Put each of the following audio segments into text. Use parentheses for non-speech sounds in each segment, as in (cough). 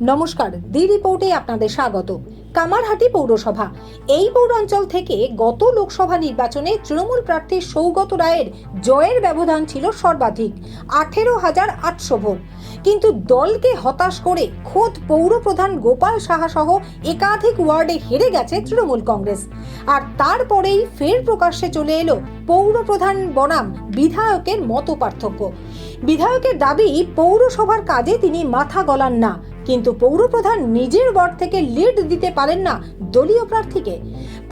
নমস্কার, দি রিপোর্টে আপনাদের স্বাগত। কামারহাটি পৌরসভা, এই পৌরাঞ্চল থেকে গত লোকসভা নির্বাচনে তৃণমূল প্রার্থী সৌগত রায়ের জয়ের ব্যবধান ছিল সর্বাধিক, আঠেরো হাজার আটশো ভোট। কিন্তু দলকে হতাশ করে খোদ পৌরপ্রধান গোপাল সাহা সহ একাধিক ওয়ার্ডে হেরে গেছে তৃণমূল কংগ্রেস। আর তারপরেই ফের প্রকাশ্যে চলে এলো পৌরপ্রধান বনাম, বিধায়কের মত পার্থক্য বিধায়কের দাবি, পৌরসভার কাজে তিনি মাথা গলান না কিন্তু পৌরপ্রধান নিজের ওয়ার্ড থেকে লিড দিতে পারেন না দলীয় প্রার্থীকে।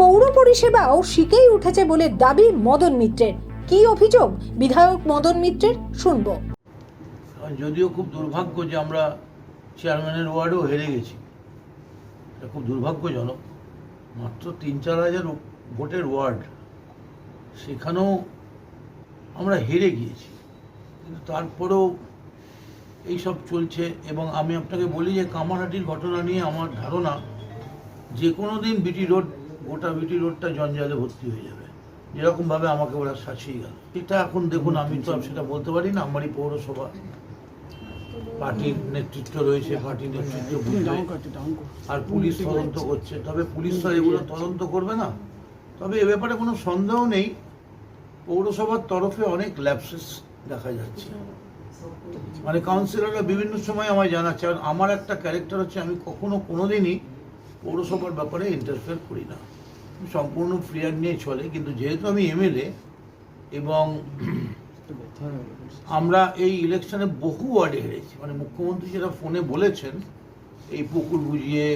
পৌর পরিষেবাও শিখেই উঠেছে বলে দাবি মদন মিত্রের। কি অভিযোগ? বিধায়ক মদন মিত্রের, শুনব। যদিও খুব দুর্ভাগ্য যে আমরা চেয়ারম্যানের ওয়ার্ডেও হেরে গেছি। এটা খুব দুর্ভাগ্যজনক। মাত্র তিন চার হাজার ভোটের ওয়ার্ড, সেখানেও আমরা হেরে গিয়েছি। কিন্তু তারপরেও এইসব চলছে এবং আমি আপনাকে বলি যে কামারহাটির ঘটনা নিয়ে আমার ধারণা যে কোনো দিন বিটি রোড গোটা বিটি রোডটা জঞ্জালে ভর্তি হয়ে যাবে। যেরকমভাবে আমাকে ওরা শাসিয়ে গেল। এটা এখন দেখুন আমি তো সেটা বলতে পারি না আমারই পৌরসভা। পার্টির নেতৃত্ব রয়েছে পার্টির নেতৃত্ব আর পুলিশ তদন্ত করছে। তবে পুলিশ তো এগুলো তদন্ত করবে না। তবে এ ব্যাপারে কোনো সন্দেহ নেই। পৌরসভার তরফে অনেক ল্যাপসেস দেখা যাচ্ছে। মানে কাউন্সিলররা বিভিন্ন সময় আমায় জানাচ্ছে। আর আমার একটা ক্যারেক্টার হচ্ছে, আমি কখনো কোনোদিনই পৌরসভার ব্যাপারে ইন্টারফেয়ার করি না। সম্পূর্ণ ফ্রিয়ার নিয়ে চলে, কিন্তু যেহেতু আমি এমএলএ এবং আমরা এই ইলেকশনে বহু ওয়ার্ডে হেরেছি। মানে মুখ্যমন্ত্রী যেটা ফোনে বলেছেন, এই পুকুর বুঝিয়ে,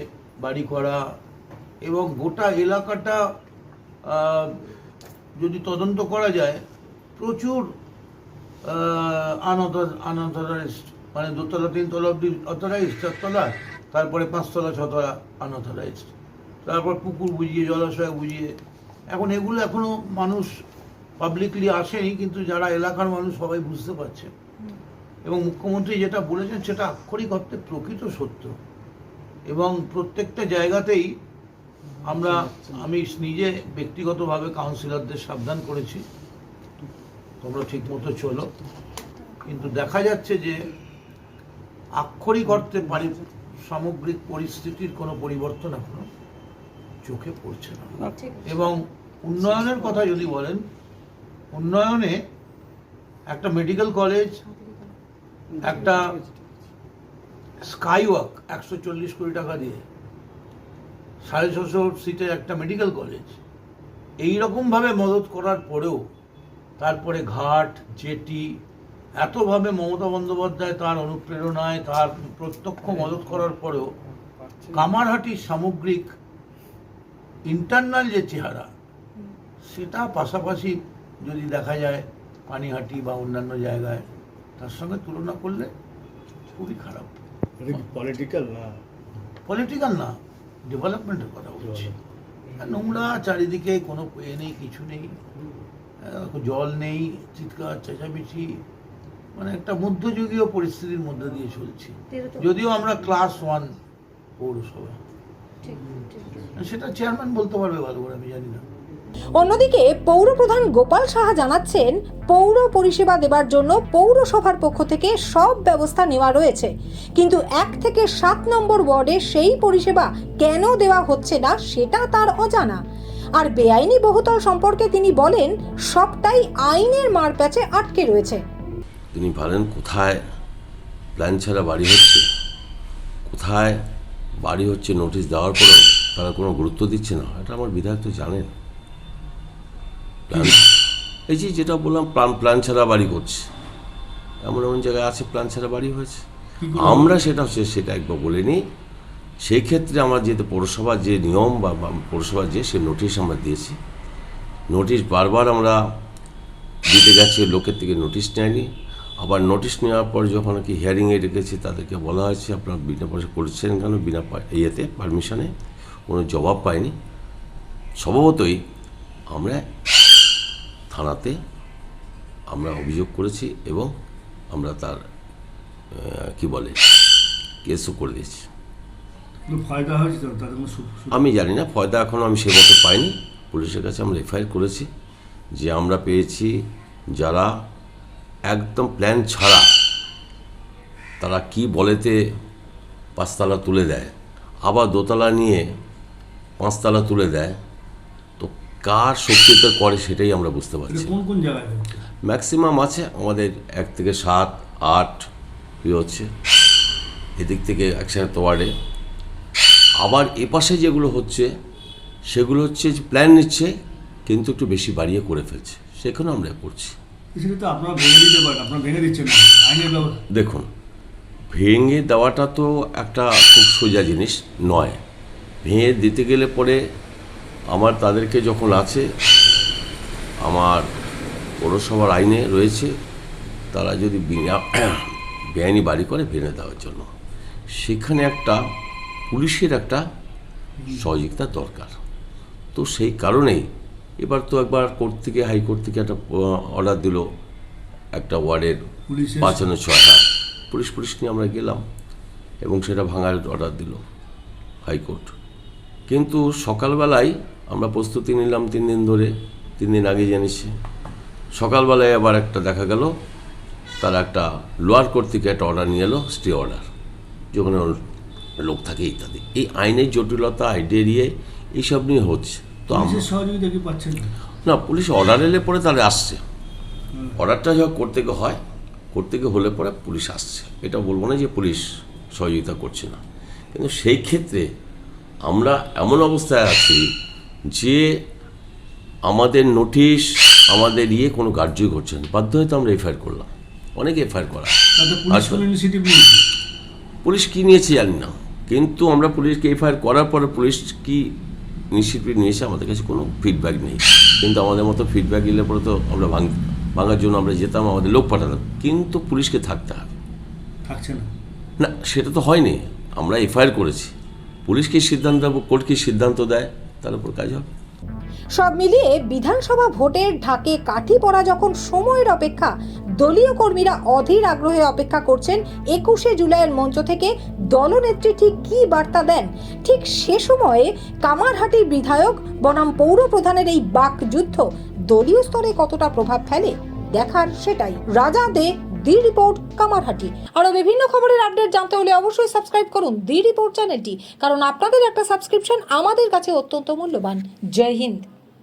বাড়ি করা এবং গোটা এলাকাটা যদি তদন্ত করা যায়, প্রচুর আনঅথরাইজড মানে দোতলা, তিনতলা অব্দি অথরাইজড চারতলা, তারপরে পাঁচতলা, ছতলা আনঅথরাইজড তারপর পুকুর বুঝিয়ে, জলাশয় বুঝিয়ে। এখন এগুলো এখনও মানুষ পাবলিকলি আসেনি, কিন্তু যারা এলাকার মানুষ সবাই বুঝতে পারছে। এবং মুখ্যমন্ত্রী যেটা বলেছেন, সেটা আক্ষরিক অর্থে প্রকৃত সত্য। এবং প্রত্যেকটা জায়গাতেই আমরা, আমি নিজে ব্যক্তিগতভাবে কাউন্সিলরদের সাবধান করেছি। তোমরা ঠিক মতো চলো। কিন্তু দেখা যাচ্ছে যে আক্ষরিক অর্থে পারি সামগ্রিক পরিস্থিতির কোনো পরিবর্তন এখনও চোখে পড়ছে না। এবং উন্নয়নের কথা যদি বলেন উন্নয়নে একটা মেডিকেল কলেজ একটা স্কাইওয়াক একশো চল্লিশ কোটি টাকা দিয়ে সাড়ে ছশো সিটের একটা মেডিকেল কলেজ এই রকমভাবে মদত করার পরেও তারপরে ঘাট জেটি এতভাবে মমতা বন্দ্যোপাধ্যায় তার অনুপ্রেরণায় তার প্রত্যক্ষ মদত করার পরেও কামারহাটির সামগ্রিক ইন্টারনাল যে চেহারা সেটা পাশাপাশি যদি দেখা যায় পানিহাটি বা অন্যান্য জায়গায় তার সঙ্গে তুলনা করলে খুবই খারাপ। পলিটিক্যাল না? পলিটিক্যাল না ডেভেলপমেন্টের কথা বলছি। আর নোংরা চারিদিকে কোনো এ নেই কিছু নেই। জল নেই চিৎকার চেঁচামেচি মানে একটা মধ্যযুগীয় পরিস্থিতির মধ্যে দিয়ে চলছি। যদিও আমরা ক্লাস ওয়ান পৌরসভা সেটা চেয়ারম্যান বলতে পারবে ভালো করে আমি জানি না। অন্যদিকে পৌরপ্রধান গোপাল সাহা জানাচ্ছেন পৌর পরিষেবা দেবার জন্য পৌরসভার পক্ষ থেকে সব ব্যবস্থা নেওয়া রয়েছে। কিন্তু এক থেকে সাত নম্বর ওয়ার্ডে সেই পরিষেবা কেন দেওয়া হচ্ছে না সেটা তার অজানা। আর বেআইনি বহুতল সম্পর্কে তিনি বলেন সবটাই আইনের মারপ্যাচে আটকে রয়েছে। তিনি ভাবেন কোথায় প্ল্যান ছাড়া বাড়ি হচ্ছে? কোথায় বাড়ি হচ্ছে নোটিশ দেওয়ার পরেও তারা কোনো গুরুত্ব দিচ্ছে না? এটা আমার বিধায়ক তো জানেন। প্ল্যান এই যে যেটা বললাম প্ল্যান প্ল্যান ছাড়া বাড়ি করছে। এমন এমন জায়গায় আছে প্ল্যান ছাড়া বাড়ি হয়েছে। আমরা সেটা সেটা একবার বলে নিই। সেই ক্ষেত্রে আমরা যেহেতু পৌরসভার যে নিয়ম বা পৌরসভার যে, সে নোটিশ আমরা দিয়েছি। নোটিশ বারবার আমরা দিতে গেছে লোকের থেকে নোটিশ নেয়নি। আবার নোটিশ নেওয়ার পর যখন কি হিয়ারিংয়ে রেখেছি তাদেরকে বলা হয়েছে, আপনারা বিনা পয়সা করেছেন কেন? বিনা ইয়েতে পারমিশনে কোনো জবাব পাইনি। স্বভাবতই আমরা থানাতে আমরা অভিযোগ করেছি এবং আমরা তার কি বলে, কেসও করে দিয়েছি। আমি জানি না ফয়দা এখনও আমি সে মতো পাইনি। পুলিশের কাছে আমরা এফআইআর করেছি যে আমরা পেয়েছি যারা একদম প্ল্যান ছাড়া তারা কি বলেতে পাঁচতলা তুলে দেয় আবার দোতলা নিয়ে পাঁচতলা তুলে দেয় তো কার শক্তিতে করে সেটাই আমরা বুঝতে পারছি ম্যাক্সিমাম আছে আমাদের এক থেকে সাত আট ইয়ে হচ্ছে। এদিক থেকে একসাথে ওয়ার্ডে। আবার এপাশে যেগুলো হচ্ছে সেগুলো হচ্ছে প্ল্যান নিচ্ছে কিন্তু একটু বেশি বাড়িয়ে করে ফেলছে। সেখানেও আমরা করছি। দেখুন ভেঙে দেওয়াটা তো একটা খুব সোজা জিনিস নয়। ভেঙে দিতে গেলে পরে আমার তাদেরকে যখন আছে আমার পৌরসভার আইনে রয়েছে তারা যদি (coughs) বেআইনি বাড়ি করে ভেঙে দেওয়ার জন্য। সেখানে একটা পুলিশের একটা সহযোগিতা দরকার। তো সেই কারণেই এবার তো একবার কোর্ট থেকে হাইকোর্ট থেকে একটা অর্ডার দিল একটা ওয়ার্ডের পুলিশের পাঁচান্ন ছয় হ্যাঁ পুলিশ পুলিশ নিয়ে আমরা গেলাম এবং সেটা ভাঙার অর্ডার দিল হাইকোর্ট কিন্তু সকালবেলায় আমরা প্রস্তুতি নিলাম তিন দিন ধরে তিন দিন আগে জেনেছি সকালবেলায় আবার একটা দেখা গেল তারা একটা লোয়ার কোর্ট থেকে একটা অর্ডার নিয়ে এলো স্টে অর্ডার যেখানে লোক থাকে ইত্যাদি। এই আইনের জটিলতা আইডেরিয়ে এইসব নিয়ে হচ্ছে। তো সহযোগিতা কি পাচ্ছেন? না? পুলিশ অর্ডার এলে পরে তাহলে আসছে। অর্ডারটা যখন করতে থেকে হয় করতে থেকে হলে পরে পুলিশ আসছে। এটা বলব না যে পুলিশ সহযোগিতা করছে না। কিন্তু সেই ক্ষেত্রে আমরা এমন অবস্থায় আছি যে আমাদের নোটিশ আমাদের ইয়ে কোনো কার্যই ঘটছে না। বাধ্য হয়তো আমরা এফআইআর করলাম। অনেক এফআইআর করা। পুলিশ কী নিয়েছে জানি না। কিন্তু আমরা পুলিশকে এফআইআর করার পরে পুলিশ কি নিশ্চিত নিয়েছে? আমাদের কাছে কোনো ফিডব্যাক নেই। কিন্তু আমাদের মতো ফিডব্যাক নিলে পরে তো আমরা ভাঙ ভাঙার জন্য আমরা যেতাম আমাদের লোক পাঠাতাম। কিন্তু পুলিশকে থাকতে হবে। থাকছে না। না সেটা তো হয়নি। আমরা এফআইআর করেছি। পুলিশ কী সিদ্ধান্ত দেবো কোর্ট কি সিদ্ধান্ত দেয় তার উপর কাজ হবে। সব মিলিয়ে বিধানসভা ভোটের ঢাকে কাঠি পড়া যখন সময়ের অপেক্ষা, দলীয় কর্মীরা অধীর আগ্রহে অপেক্ষা করছেন একুশে জুলাইয়ের মঞ্চ থেকে দলনেত্রী ঠিক কী বার্তা দেন? ঠিক সে সময়ে কামারহাটির বিধায়ক বনাম পৌর প্রধানের এই বাক যুদ্ধ দলীয় স্তরে কতটা প্রভাব ফেলে? দেখার সেটাই। রাজা দে দি রিপোর্ট, কামারহাটি। আরও বিভিন্ন খবরের আপডেট জানতে হলে অবশ্যই সাবস্ক্রাইব করুন দি রিপোর্ট চ্যানেলটি, কারণ আপনাদের একটা সাবস্ক্রিপশন আমাদের কাছে অত্যন্ত মূল্যবান। জয় হিন্দ।